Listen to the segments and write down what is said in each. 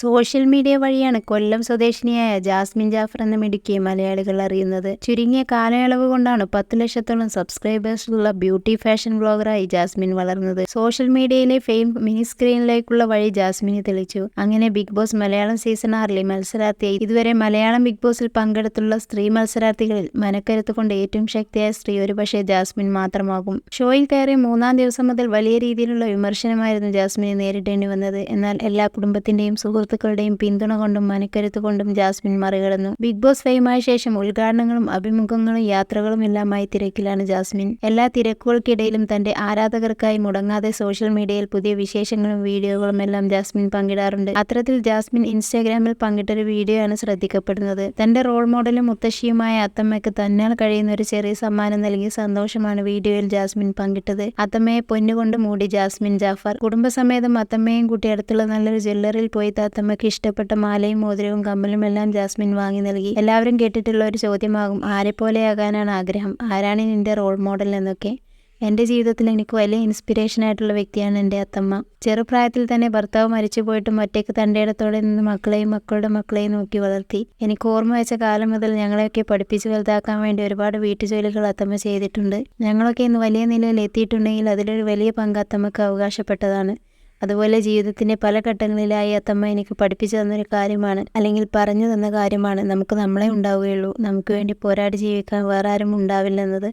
Social media വഴിയാണ് കൊല്ലം സ്വദേശിനിയായ Jasmine Jafar എന്ന മിടുക്കിയെ മലയാളികൾ അറിയുന്നത്. ചുരുങ്ങിയ കാലയളവ് കൊണ്ടാണ് പത്ത് ലക്ഷത്തോളം സബ്സ്ക്രൈബേഴ്സുള്ള ബ്യൂട്ടി ഫാഷൻ ബ്ലോഗറായി ജാസ്മിൻ വളർന്നത്. സോഷ്യൽ മീഡിയയിലെ ഫെയിം മിനി സ്ക്രീനിലേക്കുള്ള വഴി ജാസ്മിന് തെളിച്ചു. അങ്ങനെ ബിഗ് ബോസ് മലയാളം സീസൺ ആറിലെ മത്സരാർത്ഥിയായി. ഇതുവരെ മലയാളം ബിഗ് ബോസിൽ പങ്കെടുത്തുള്ള സ്ത്രീ മത്സരാർത്ഥികളിൽ മനക്കരുത്ത് കൊണ്ട് ഏറ്റവും ശക്തിയായ സ്ത്രീ ഒരുപക്ഷെ ജാസ്മിൻ മാത്രമാകും. ഷോയിൽ കയറി മൂന്നാം ദിവസം മുതൽ വലിയ രീതിയിലുള്ള വിമർശനമായിരുന്നു ജാസ്മിനെ നേരിടേണ്ടി വന്നത്. എന്നാൽ എല്ലാ കുടുംബത്തിന്റെയും സുഹൃത്തുക്കളുടെയും പിന്തുണ കൊണ്ടും മനക്കരുത്ത് കൊണ്ടും ജാസ്മിൻ മറികടന്നു. ബിഗ് ബോസ് ഫെയിമായ ശേഷം ഉദ്ഘാടനങ്ങളും അഭിമുഖങ്ങളും യാത്രകളും എല്ലാമായി തിരക്കിലാണ് ജാസ്മിൻ. എല്ലാ തിരക്കുകൾക്കിടയിലും തന്റെ ആരാധകർക്കായി മുടങ്ങാതെ സോഷ്യൽ മീഡിയയിൽ പുതിയ വിശേഷങ്ങളും വീഡിയോകളും എല്ലാം ജാസ്മിൻ പങ്കിടാറുണ്ട്. അത്തരത്തിൽ ജാസ്മിൻ ഇൻസ്റ്റാഗ്രാമിൽ പങ്കിട്ടൊരു വീഡിയോ ആണ് ശ്രദ്ധിക്കപ്പെടുന്നത്. തന്റെ റോൾ മോഡലും മുത്തശ്ശിയുമായ അത്തമ്മയ്ക്ക് തന്നാൽ കഴിയുന്ന ഒരു ചെറിയ സമ്മാനം നൽകിയ സന്തോഷമാണ് വീഡിയോയിൽ ജാസ്മിൻ പങ്കിട്ടത്. അത്തമ്മയെ പൊന്നുകൊണ്ട് മൂടി ജാസ്മിൻ ജാഫർ. കുടുംബസമേതം അത്തമ്മയും കൂട്ടി അടുത്തുള്ള നല്ലൊരു ജ്വല്ലറിയിൽ പോയി തത്തമ്മയ്ക്ക് ഇഷ്ടപ്പെട്ട മാലയും മോതിരവും കമ്മലും എല്ലാം ജാസ്മിൻ വാങ്ങി നൽകി. എല്ലാവരും കേട്ടിട്ടുള്ള ഒരു ചോദ്യമാകും ആരെപ്പോലെയാകാനാണ് ആഗ്രഹം? ആരാണ് നിന്റെ റോൾ മോഡൽ എന്നൊക്കെ? എന്റെ ജീവിതത്തിൽ എനിക്ക് വലിയ ഇൻസ്പിറേഷൻ ആയിട്ടുള്ള വ്യക്തിയാണ് എന്റെ അത്തമ്മ. ചെറുപ്രായത്തിൽ തന്നെ ഭർത്താവ് മരിച്ചു പോയിട്ടും ഒറ്റയ്ക്ക് തന്റെ നിന്ന് മക്കളെയും മക്കളുടെ മക്കളെയും നോക്കി വളർത്തി. എനിക്ക് ഓർമ്മ വെച്ച കാലം മുതൽ ഞങ്ങളെയൊക്കെ പഠിപ്പിച്ച് വലുതാക്കാൻ വേണ്ടി ഒരുപാട് വീട്ടുജോലികൾ അത്തമ്മ ചെയ്തിട്ടുണ്ട്. ഞങ്ങളൊക്കെ ഇന്ന് വലിയ നിലയിൽ എത്തിയിട്ടുണ്ടെങ്കിൽ അതിലൊരു വലിയ പങ്ക് അത്തമ്മക്ക് അവകാശപ്പെട്ടതാണ്. അതുപോലെ ജീവിതത്തിന്റെ പല ഘട്ടങ്ങളിലായി അത്തമ്മ എനിക്ക് പഠിപ്പിച്ചു തന്നൊരു കാര്യമാണ് അല്ലെങ്കിൽ പറഞ്ഞു തന്ന കാര്യമാണ്. നമുക്ക് നമ്മളെ ഉണ്ടാവുകയുള്ളൂ. നമുക്ക് വേണ്ടി പോരാടി ജീവിക്കാൻ വേറെ ആരും ഉണ്ടാവില്ലെന്നത്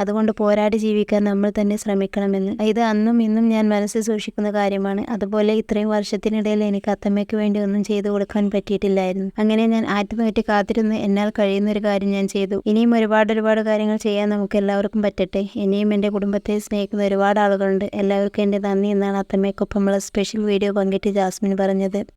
അതുകൊണ്ട് പോരാടി ജീവിക്കാൻ നമ്മൾ തന്നെ ശ്രമിക്കണമെന്ന്. ഇത് അന്നും ഇന്നും ഞാൻ മനസ്സിൽ സൂക്ഷിക്കുന്ന കാര്യമാണ്. അതുപോലെ ഇത്രയും വർഷത്തിനിടയിൽ എനിക്ക് അത്തമ്മയ്ക്ക് വേണ്ടി ഒന്നും ചെയ്തു കൊടുക്കാൻ പറ്റിയിട്ടില്ലായിരുന്നു. അങ്ങനെ ഞാൻ ആറ്റുനോറ്റ് കാത്തിരുന്ന് എന്നാൽ കഴിയുന്ന ഒരു കാര്യം ഞാൻ ചെയ്തു. ഇനിയും ഒരുപാട് ഒരുപാട് കാര്യങ്ങൾ ചെയ്യാൻ നമുക്ക് എല്ലാവർക്കും പറ്റട്ടെ. ഇനിയും എന്റെ കുടുംബത്തെ സ്നേഹിക്കുന്ന ഒരുപാട് ആളുകളുണ്ട്. എല്ലാവർക്കും എന്റെ നന്ദി എന്നാണ് അത്തമ്മയ്ക്കൊപ്പമുള്ള സ്പെഷ്യൽ വീഡിയോ പങ്കിട്ട് ജാസ്മിൻ പറഞ്ഞത്.